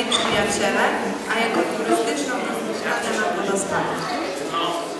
i przyjaciele, a jako turystyczną rozpoczynę na podostatku.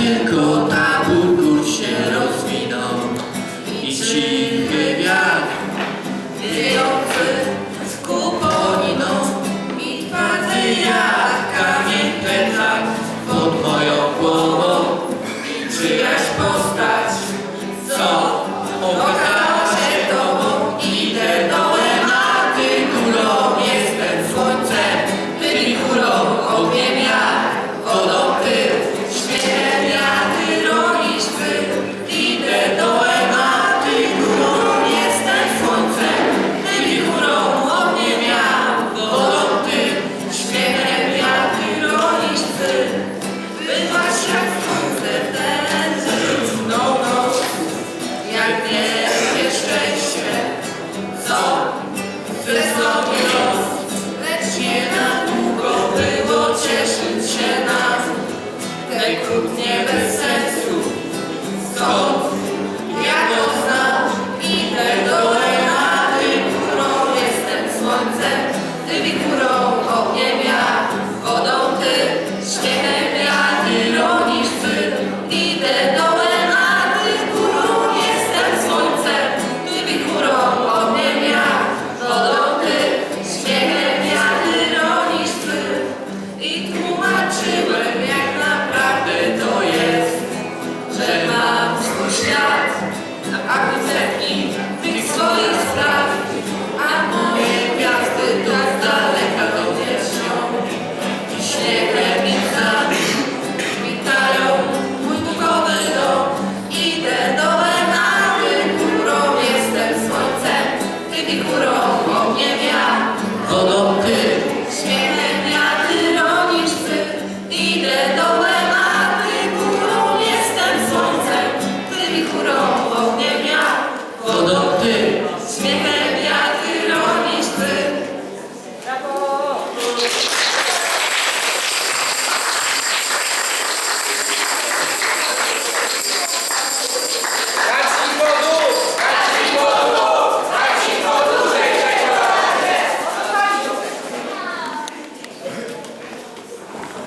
can't te krótnie bez sensu, skąd